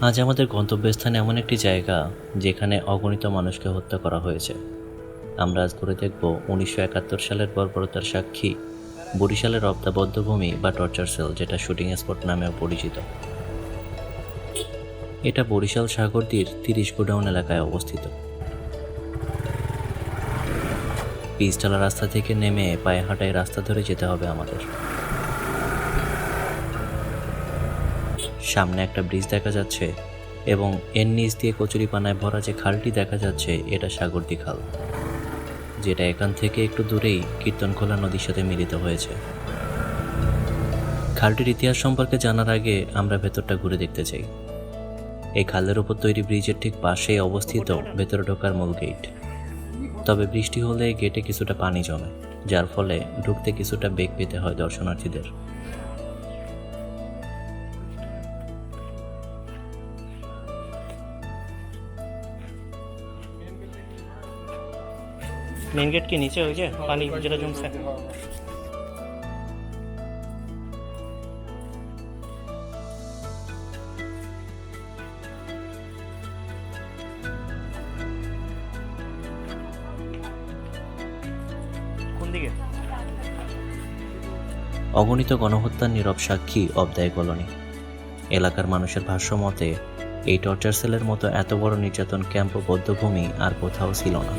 আজ আমাদের গন্তব্যস্থান এমন একটি জায়গা যেখানে অগণিত মানুষকে হত্যা করা হয়েছে। আমরা আজ করে দেখব উনিশশো একাত্তর সালের বর্বরতার সাক্ষী বরিশালের অব্দাবদ্ধ ভূমি বা টর্চার সেল, যেটা শুটিং স্পট নামেও পরিচিত। এটা বরিশাল সাগরদীর তিরিশ গোডাউন এলাকায় অবস্থিত। পিচতলা রাস্তা থেকে নেমে পায়ে হাঁটায় রাস্তা ধরে যেতে হবে আমাদের। সামনে একটা ব্রিজ দেখা যাচ্ছে এবং এর নিচ দিয়ে কচুরি পানায় ভরা যে খালটি দেখা যাচ্ছে, এটা সাগরদি খাল, যেটা এখান থেকে একটু দূরেই কীর্তনখোলা নদীর সাথে মিলিত হয়েছে। খালটির ইতিহাস সম্পর্কে জানার আগে আমরা ভেতরটা ঘুরে দেখতে চাই। এই খালের উপর তৈরি ব্রিজের ঠিক পাশেই অবস্থিত ভেতরে ঢোকার মূল গেট তবে বৃষ্টি হলে গেটে কিছুটা পানি জমে, যার ফলে ঢুকতে কিছুটা বেগ পেতে হয় দর্শনার্থীদের। মেন গেট কি নিচে যে পানি যেটা জমছে কোন অগণিত গণহত্যার নীরব সাক্ষী অবদায় কলোনি। এলাকার মানুষের ভাষ্য মতে এই টর্চার সেলের মতো এত বড় নির্যাতন ক্যাম্প ও বদ্ধভূমি আর কোথাও ছিল না।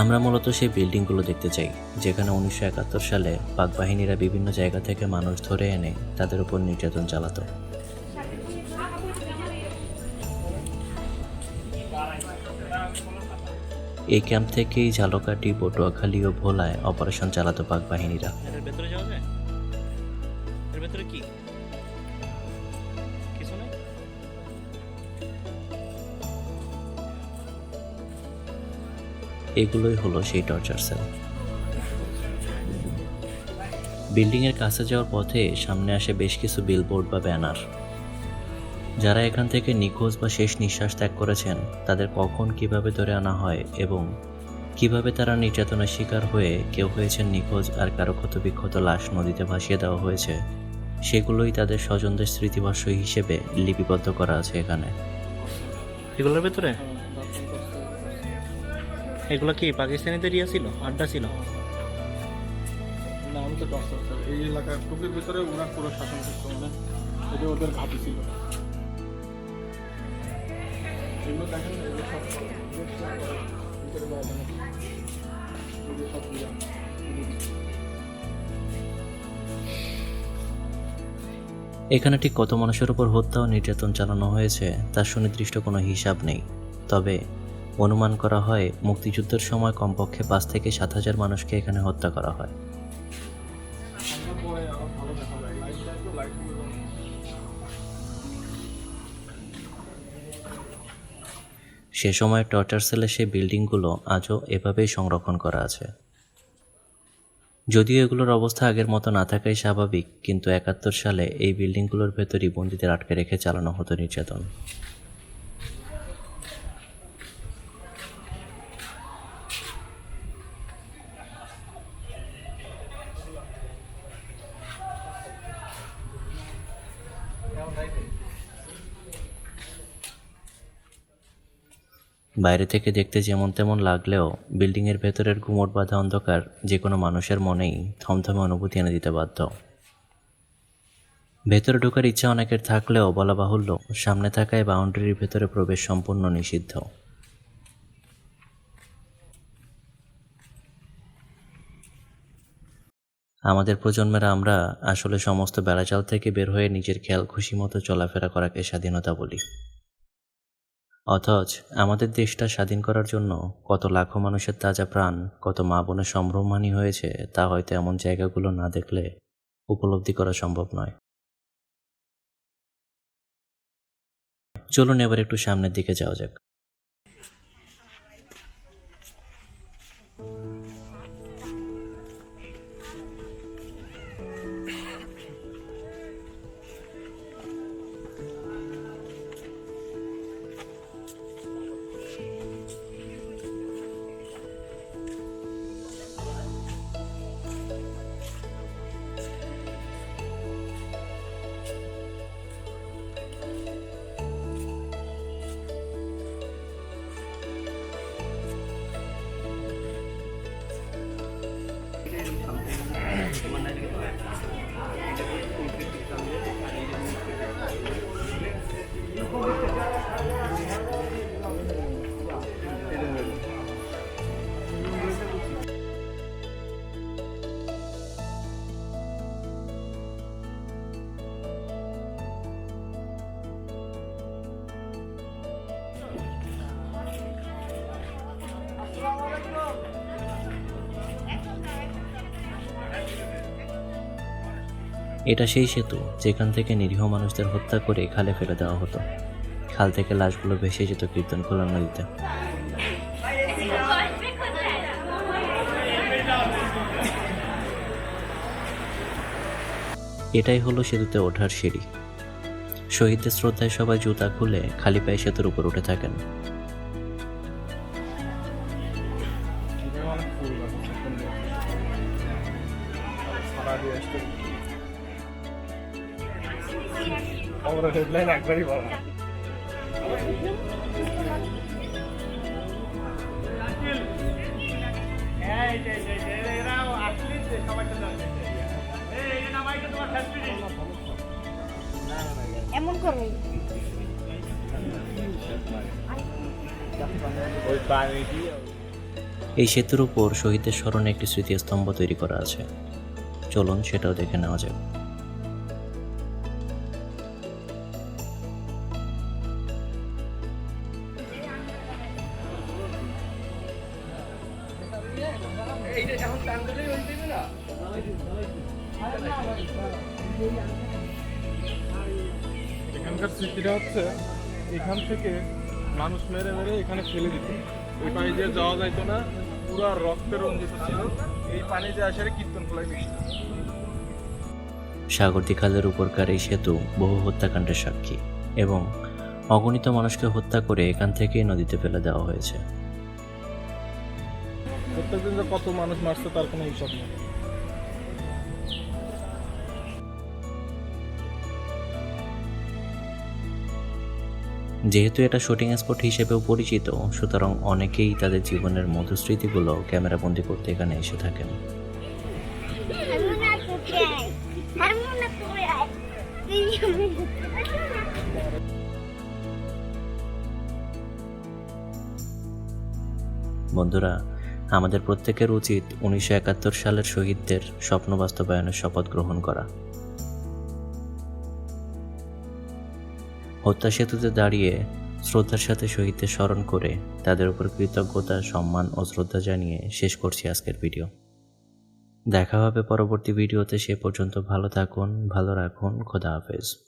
আমরা মূলত সেই বিল্ডিংগুলো দেখতে চাই, যেখানে উনিশশো একাত্তর সালে পাক বাহিনীরা বিভিন্ন জায়গা থেকে মানুষ ধরে এনে তাদের উপর নির্যাতন চালাতো। এই ক্যাম্প থেকেই ঝালকাঠি, পটুয়াখালী ও ভোলায় অপারেশন চালাতো পাক বাহিনীরা ভেতরে যাওয়া যায়? ভেতরে কি? এগুলোই হলো সেই টর্চার সেল বিল্ডিংয়ের কাছে যাওয়ার পথে সামনে আসে বেশ কিছু বিলবোর্ড বা ব্যানার যারা এখান থেকে নিখোঁজ বা শেষ নিঃশ্বাস ত্যাগ করেছেন, তাদের কখন কীভাবে ধরে আনা হয় এবং কীভাবে তারা নির্যাতনের শিকার হয়ে কেউ হয়েছেন নিখোঁজ আর কারও ক্ষতবিক্ষত লাশ নদীতে ভাসিয়ে দেওয়া হয়েছে, সেগুলোই তাদের স্বজনদের স্মৃতিভাষ্য হিসেবে লিপিবদ্ধ করা আছে এখানে। এগুলোর ভেতরে? এগুলো কি পাকিস্তানিদের ইয়ে ছিল? আড্ডা ছিল? না আমি তো টর্চার এই এলাকার টুকির ভিতরে ওরা পুরো শাসন করতো মানে এটা ওদের ঘাঁটি ছিল। এগুলো দেখেন এগুলো সব ভিতরে বাইরে এগুলো সব এখানে ঠিক কত মানুষের উপর হত্যা ও নির্যাতন চালানো হয়েছে তার সুনির্দিষ্ট কোনো হিসাব নেই। তবে অনুমান করা হয়, মুক্তিযুদ্ধের সময় কমপক্ষে পাঁচ থেকে সাত হাজার মানুষকে এখানে হত্যা করা হয়। সে সময় টর্চার সেলের সেই বিল্ডিংগুলো আজও এভাবেই সংরক্ষণ করা আছে। যদিও এগুলোর অবস্থা আগের মতো না থাকাই স্বাভাবিক, কিন্তু একাত্তর সালে এই বিল্ডিংগুলোর ভেতরই বন্দীদের আটকে রেখে চালানো হতো নির্যাতন। বাইরে থেকে দেখতে যেমন তেমন লাগলেও বিল্ডিংয়ের ভেতরের ঘুমট বাঁধা অন্ধকার যে কোনো মানুষের মনেই থমথমে অনুভূতি এনে দিতে বাধ্য। ভেতরে ঢোকার ইচ্ছা অনেকের থাকলেও বলা বাহুল্য, সামনে থাকায় বাউন্ডারির ভেতরে প্রবেশ সম্পূর্ণ নিষিদ্ধ। আমাদের প্রজন্মের আমরা আসলে সমস্ত বেড়াচাল থেকে বের হয়ে নিজের খেয়াল, খুশি মতো চলাফেরা করাকে স্বাধীনতা বলি। অথচ আমাদের দেশটা স্বাধীন করার জন্য কত লাখো মানুষের তাজা প্রাণ, কত মা বোনের সম্ভ্রমহানি হয়েছে তা হয়তো এমন জায়গাগুলো না দেখলে উপলব্ধি করা সম্ভব নয়। চলুন এবার একটু সামনের দিকে যাওয়া যাক। এটা সেই সেতু যেখান থেকে নিরীহ মানুষদের হত্যা করে খালে ফেলে দেওয়া হতো। খাল থেকে লাশগুলো ভেসে যেত কীর্তন খোলা নদীতে। এটাই হলো সেতুতে ওঠার সিঁড়ি। শহীদদের শ্রদ্ধায় সবাই জুতা খুলে খালি পায়ে সেতুর উপর উঠে থাকেন। সারা দিয়ে আমরা হেডলাইন একবারই বলা এমন এই সেতুর উপর শহীদদের স্মরণে একটি স্মৃতিস্তম্ভ তৈরি করা আছে। চলুন সেটাও দেখে নেওয়া যাক। এখানকার স্মৃতিটা হচ্ছে এখান থেকে মানুষ মেরে মেরে এখানে ফেলে দিত। ওই পানি দিয়ে যাওয়া যাইতো না পুরো রক্তে রঞ্জিত ছিল। এই পানি দিয়ে আসলে কীর্তন খোলায় মিশত সাগরদী খালের উপরকার এই সেতু বহু হত্যাকাণ্ডের সাক্ষী এবং অগণিত মানুষকে হত্যা করে এখান থেকেই নদীতে ফেলে দেওয়া হয়েছে। প্রত্যেকদিন যে কত মানুষ মারছে তার কোনো হিসাব নেই। যেহেতু এটা শুটিং স্পট হিসেবেও পরিচিত, সুতরাং অনেকেই তাদের জীবনের মধুস্মৃতিগুলো ক্যামেরাবন্দি করতে এখানে এসে থাকেন। বন্ধুরা, আমাদের প্রত্যেকের উচিত উনিশশো একাত্তর সালের শহীদদের স্বপ্ন বাস্তবায়নের শপথ গ্রহণ করা। হত্যা সেতুতে দাঁড়িয়ে শ্রদ্ধার সাথে শহীদদের স্মরণ করে তাদের উপর কৃতজ্ঞতা, সম্মান ও শ্রদ্ধা জানিয়ে শেষ করছি আজকের ভিডিও। দেখা হবে পরবর্তী ভিডিওতে, সে পর্যন্ত ভালো থাকুন, ভালো রাখুন, খোদা হাফেজ।